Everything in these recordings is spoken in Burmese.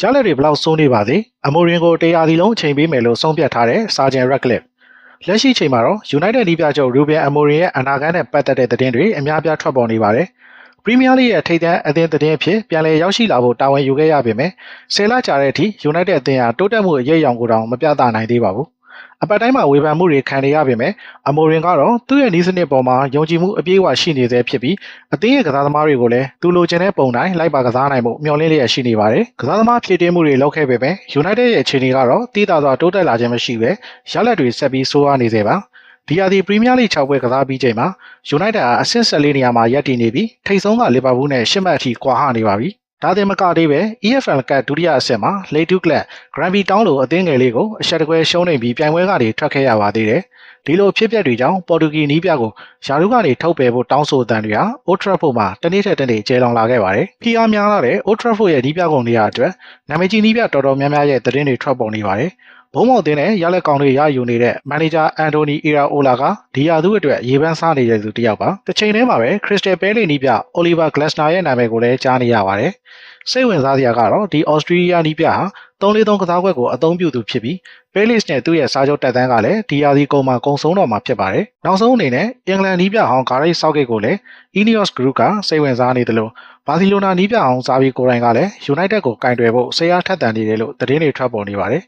ရလက်တွေဘလောက်စိုးနေပါစေအမိုရင်ကိုတရားစီလုံးအချိန်ပေးမယ်လို့ဆုံးဖြတ်ထားတဲ့စာဂျန်ရက်လစ်လက်ရှိချိန်မှာတော့ United ဒီပြချုပ် Ruben Amorim ရဲ့အနာဂတ်နဲ့ပတ်သက်တဲ့သတင်းတွေအများအပြားထွက်ပေါ်နေပါတယ်ပရီးမီးယားလိရဲ့ထိပ်တန်းအသင်းသတင်းအဖြစ်ပြန်လည်ရောက်ရှိလာဖို့တာဝန်ယူခဲ့ရပေမဲ့ဆယ်လကြာတဲ့အထိ United အသင်းဟာတိုးတက်မှုအရေးအယောင်ကိုတောင်မပြသနိုင်သေးပါဘူး အပတ်တိုင်းမှာဝေဖန်မှုတွေခံနေရပေမဲ့အမိုရင်ကတော့သူ့ရဲ့နီးစနစ်ပေါ်မှာယုံကြည်မှုအပြည့်အဝရှိနေသေးဖြစ်ပြီးအသင်းရဲ့ကစားသမားတွေကိုလည်းသူလိုချင်တဲ့ပုံတိုင်းလိုက်ပါကစားနိုင်မှုမျှော်လင့်လျက်ရှိနေပါတယ်ကစားသမားဖြည့်တင်းမှုတွေလုပ်ခဲ့ပေမဲ့ United ရဲ့အခြေအနေကတော့တည်တာစွာတိုးတက်လာခြင်းမရှိပဲရလဒ်တွေဆက်ပြီးဆိုးရွားနေသေးပါဒီယာဒီပရီးမီးယားလိ6ပွဲကစားပြီးချိန်မှာ United ဟာအဆင့်14နေရာမှာရပ်တည်နေပြီးထိပ်ဆုံးကလီဗာပူးနဲ့10မှတ်အထိကွာဟနေပါပြီ။ ဒါတင်မကသေးပဲ EFL ကဒုတိယအဆင့်မှာလေတူကလပ် Granby Town လိုအသင်းငယ်လေးကိုအရှက်တကွဲရှုံးနေပြီးပြိုင်ပွဲကနေထွက်ခဲ့ရပါသေးတယ်။ဒီလိုဖြစ်ပျက်တွေကြောင့်ပေါ်တူဂီနီးပြကိုယာရုကနေထုတ်ပယ်ဖို့တောင်းဆိုတဲ့တွေဟာ Old Trafford မှာတနေ့ထက်တနေ့ကျဲလောင်လာခဲ့ပါတယ်။ဖီအားများလာတဲ့ Old Trafford ရဲ့နီးပြကုန်တွေအတွက်နာမည်ကြီးနီးပြတော်တော်များများရဲ့သတင်းတွေထွက်ပေါ်နေပါတယ်။ ဘုံမောက်တင်းနဲ့ရလက်ကောင်တွေရယူနေတဲ့မန်နေဂျာအန်တိုနီအီရာအိုလာကဒီယာသူအတွက်ရေပန်းစားနေတဲ့သူတစ်ယောက်ပါတစ်ချိန်တည်းမှာပဲခရစ္စတယ်ပဲလီနီးပြအိုလီဗာဂလက်စနာရဲ့နာမည်ကိုလည်းကြားနေရပါတယ်စိတ်ဝင်စားစရာကတော့ဒီဩစတြေးလျနီးပြဟာ3-4-3ကစားကွက်ကိုအသုံးပြုသူဖြစ်ပြီးပဲလစ်နဲ့သူ့ရဲ့စားချုပ်တက်တန်းကလည်းဒီယာစီကုံမှာကုံဆုံးတော့မှာဖြစ်ပါတယ်နောက်ဆုံးအနေနဲ့အင်္ဂလန်နီးပြဟောင်းဂါရိတ်ဆောက်ဂိတ်ကိုလည်း Ineos Group ကစိတ်ဝင်စားနေတယ်လို့ဘာစီလိုနာနီးပြဟောင်းဇာဗီကိုရိုင်ကလည်း United ကိုကင်တွယ်ဖို့ဆရာထက်တန်နေတယ်လို့သတင်းတွေထွက်ပေါ်နေပါတယ်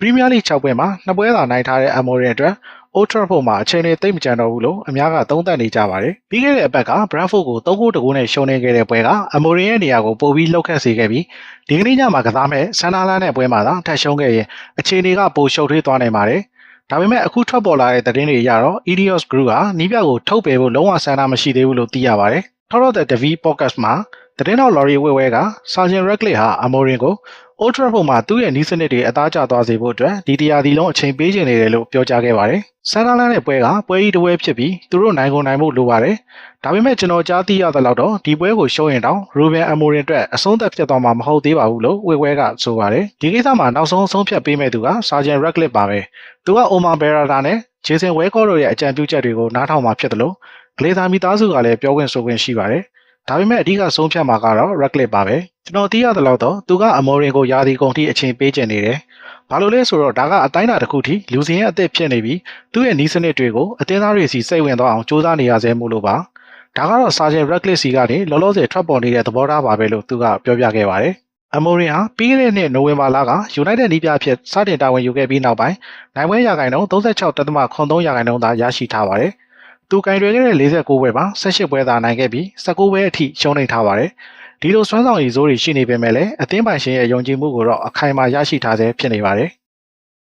ပရီးမီးယားလိ6ပွဲမှာနှစ်ပွဲသာနိုင်ထားတဲ့အမိုရင်အတွက် Old Trafford မှာအချိန်တွေသိမ့်မကြံတော့ဘူးလို့အများကသုံးသပ်နေကြပါတယ်။ပြီးခဲ့တဲ့အပတ်က Brentford ကို3ဂိုးတကူနဲ့ရှုံးနေခဲ့တဲ့ပွဲကအမိုရင်ရဲ့နေရာကိုပိုပြီးလှုပ်ခတ်စေခဲ့ပြီးဒီကနေ့ညမှာကစားမဲ့ဆန်နာလန်နဲ့ပွဲမှာသာထပ်ရှုံးခဲ့ရင်အခြေအနေကပိုရှုပ်ထွေးသွားနိုင်ပါတယ်။ဒါပေမဲ့အခုထွက်ပေါ်လာတဲ့သတင်းတွေအရတော့ Ineos Group ကနီးပြကိုထုတ်ပယ်ဖို့လုံးဝဆန္ဒမရှိသေးဘူးလို့သိရပါတယ်။ Thorough the Devi Podcast မှာ သတင်းတော် Lorry ဝဲဝဲက Sergeant Radcliffe ဟာအမိုရင်ကို Old Trafford မှာသူ့ရဲ့နီးစနစ်တွေအသားကျသွားစေဖို့အတွက်ဒီတရားဒီလုံးအချိန်ပေးခြင်းနေတယ်လို့ပြောကြားခဲ့ပါတယ်။ဆန်နာလန်ရဲ့ပွဲကပွဲကြီးတစ်ပွဲဖြစ်ပြီးသူတို့နိုင်ကုန်နိုင်မှုလိုပါတယ်။ဒါပေမဲ့ကျွန်တော်ကြားသိရသလောက်တော့ဒီပွဲကိုရှုံးရင်တောင် Ruben Amorim အတွက်အဆုံးသက်ဖြစ်သွားမှာမဟုတ်သေးပါဘူးလို့ဝေဝဲကဆိုပါတယ်။ဒီကိစ္စမှာနောက်ဆုံးအဆုံးဖြတ်ပေးမဲ့သူက Sergeant Radcliffe ပါပဲ။သူက Omar Berrada နဲ့ Jason Welcott တို့ရဲ့အကြံပြုချက်တွေကိုနားထောင်မှာဖြစ်တယ်လို့ Glazer မိသားစုကလည်းပြောခွင့်ဆိုခွင့်ရှိပါတယ်။ ဒါပေမဲ့အဓိကဆုံးဖြတ်မှာကတော့ Radcliffe ပါပဲကျွန်တော်သိရသလောက်တော့သူကအမော်ရင်ကိုယာဒီကုန်ထိအချိန်ပေးကျင်နေတယ်။ဘာလို့လဲဆိုတော့ဒါကအတိုင်းအတာတစ်ခုထိလူစင်ရဲ့အသက်ဖြစ်နေပြီးသူ့ရဲ့နီးစနစ်တွေကိုအတင်းသားတွေစီစိတ်ဝင်သွားအောင်စူးစမ်းနေရဆဲမို့လို့ပါ။ဒါကတော့စာချင်းရက်လစ်စီကနေလောလောဆယ်ထွက်ပေါ်နေတဲ့သဘောထားပါပဲလို့သူကပြောပြခဲ့ပါတယ်။အမိုရင်ဟာပြီးခဲ့တဲ့နှစ်နိုဝင်ဘာလက United နီးပြအဖြစ်စတင်တာဝန်ယူခဲ့ပြီးနောက်ပိုင်းနိုင်ပွဲရာခိုင်နှုန်း36.3ရာခိုင်နှုန်းသာရရှိထားပါတယ်။ သူကင်တွယ်ခဲ့တဲ့49ပွဲမှာ18ပွဲသာနိုင်ခဲ့ပြီး19ပွဲအထိရှုံးနေထားပါတယ်။ဒီလိုစွမ်းဆောင်ရည်စိုးတွေရှိနေပေမဲ့လည်းအသင်းပိုင်ရှင်ရဲ့ယုံကြည်မှုကိုတော့အခိုင်အမာရရှိထားဆဲဖြစ်နေပါတယ်။